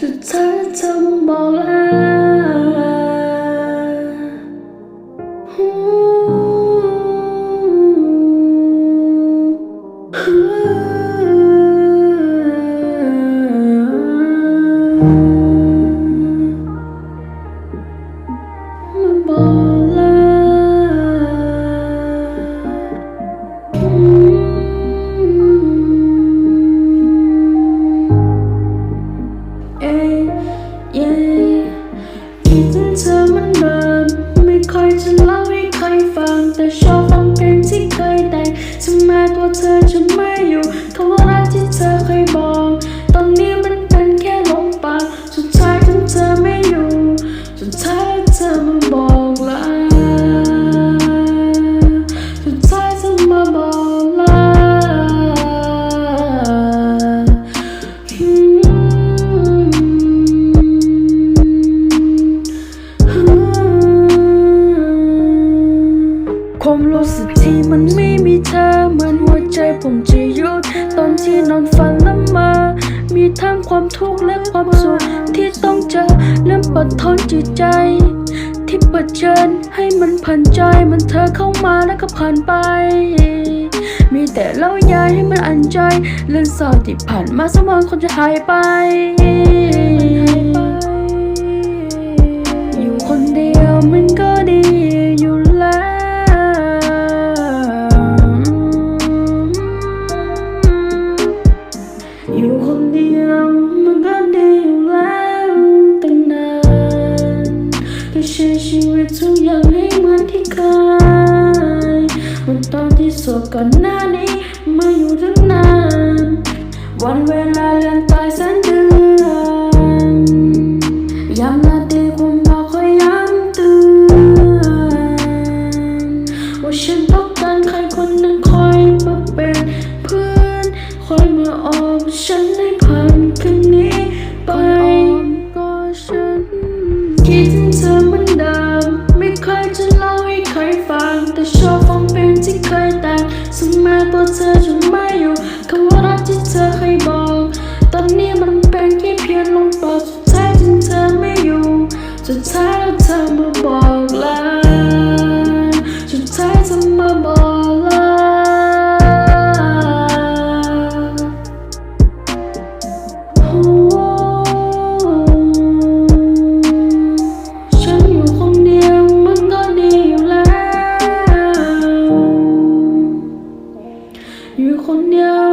สุดท้ ดถึงเธอเหมันเดิมไม่ค่อยจะเล่าให้ใครฟัง แต่ชอบฟังเพลงที่เคยแต่งถึงแม้ตัวเธอจะไม่ ผมจะหยุดตอนที่นอนฝันละมา มีทั้งความทุกข์และความสุขที่ต้องเจอเริ่มปดทนจิตใจ ที่เปิดเชิญให้มันผ่านใจมันเธอเข้ามาแล้วก็ผ่านไป มีแต่เล่ายายให้มันอันใจ เรื่องเศร้าที่ผ่านมาสมองคนจะหายไปอยู่คนเดียวมันก็ อยู่คนเดียวมันก็ดีอยู่แล้วตั้งนานก็ใช้ชีวิตทุกอย่างให้เหมือนที่เคยวันตอนที่สดก่อนหน้านี้มาอยู่ตั้งนาน วันเวลาเลื่อนไปแสนเดือนยามนาทีความบอกคอยย้ำเตือนว่าฉันต้องการใครคนหนึ่ง อออมฉันให้ผ่านคืนนี้ไปก็ฉัน คิดถึงเธอเหมือนเดิมไม่เคยจะเล่าให้ใครฟัง แต่ชอบฟังเพลงที่เคยแต่งซึ่งแม้ตัวเธอจะไม่อยู่คำว่ารักที่เธอเคยบอก ตอนนี้มันเป็นแค่เพียงลมปราณสุดท้ายถึงเธอไม่อยู่สุดท้ายแล้วเธอมาบอกลาสุดท้ายเธอมาบอก อยู่คนเดียว